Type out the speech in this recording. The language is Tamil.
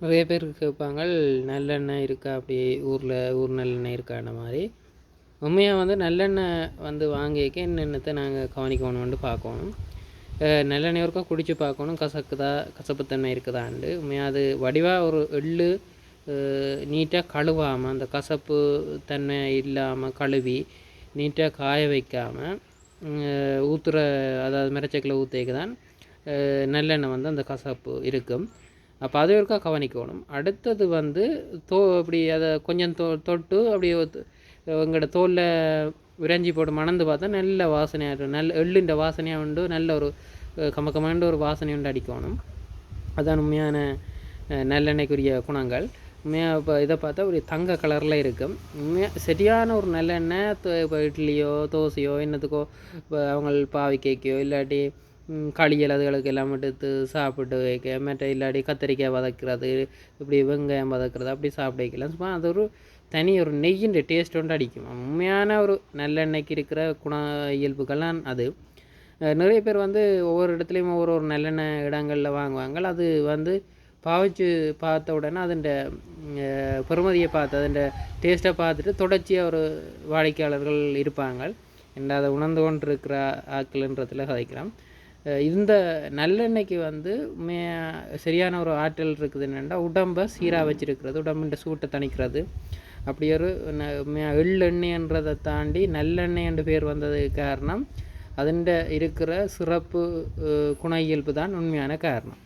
நிறைய பேர் கேட்பாங்க நல்லெண்ணெய் இருக்கா அப்படி ஊரில் ஊர் நல்லெண்ணெய் இருக்கான மாதிரி. உண்மையாக வந்து நல்லெண்ணெய் வந்து வாங்கிக்க என்னென்னத்தை நாங்கள் கவனிக்கணும்னு பார்க்கணும். நல்லெண்ணெய் ஒருக்கா குடித்து பார்க்கணும். கசக்குதா கசப்புத்தன்மை இருக்குதாண்டு உண்மையாக அது வடிவாக ஒரு எள்ளு நீட்டாக கழுவாமல் அந்த கசப்பு தன்மை இல்லாமல் கழுவி நீட்டாக காய வைக்காமல் ஊற்றுற அதாவது மிரச்சக்கில் ஊற்றிக்கு தான் நல்லெண்ணெய் வந்து அந்த கசப்பு இருக்கும். அப்போ அது ஒருக்கா கவனிக்கணும். அடுத்தது வந்து தோ அப்படி அதை கொஞ்சம் தொ தொட்டு அப்படியே எங்களோட தோலில் விரைஞ்சி போட்டு மணந்து பார்த்தா நல்ல வாசனையாக இருக்கும். நல்ல எள்ளுன்ற வாசனையாக உண்டு நல்ல ஒரு கமக்கமாண்ட ஒரு வாசனை உண்டு அடிக்கணும். அதான் உண்மையான நல்லெண்ணெய்க்குரிய குணங்கள். உண்மையாக இப்போ இதை பார்த்தா ஒரு தங்க கலரில் இருக்கும். உண்மையாக சரியான ஒரு நல்லெண்ணெய் இப்போ இட்லியோ தோசையோ என்னத்துக்கோ இப்போ அவங்க பாவி கேக்கையோ இல்லாட்டி களியல் அதுகளுக்கு எல்லாம் எடுத்து சாப்பிட்டு வைக்க மற்ற இல்லாட்டி கத்திரிக்காய் வதக்கிறது இப்படி வெங்காயம் வதக்கிறது அப்படி சாப்பிட வைக்கலாம். சும்மா அது ஒரு தனி ஒரு நெய்யின் டேஸ்ட் ஒன்று அடிக்கும். உண்மையான ஒரு நல்லெண்ணெய்க்கு இருக்கிற குண இயல்புகள்லாம் அது. நிறைய பேர் வந்து ஒவ்வொரு இடத்துலையும் ஒவ்வொரு ஒரு நல்லெண்ணெய் இடங்களில் வாங்குவாங்க. அது வந்து பாவிச்சு பார்த்த உடனே அதன் பெருமதியை பார்த்து அதன் டேஸ்ட்டை பார்த்துட்டு தொடர்ச்சியாக ஒரு வாடிக்கையாளர்கள் இருப்பாங்க. என்ற அதை உணர்ந்து கொண்டிருக்கிற ஆக்கள்ன்றதில் கதைக்கலாம் இந்த நல்லெண்ணெய்க்கு வந்து மே சரியான ஒரு ஆற்றல் இருக்குது என்னென்னா உடம்பை சீராக வச்சுருக்கிறது உடம்புன்ற சூட்டை தணிக்கிறது. அப்படி ஒரு எள்ளெண்ணெய்ன்றதை தாண்டி நல்லெண்ணெய் என்று பேர் வந்ததுக்கு காரணம் அதில் இருக்கிற சிறப்பு குண இயல்பு தான் உண்மையான காரணம்.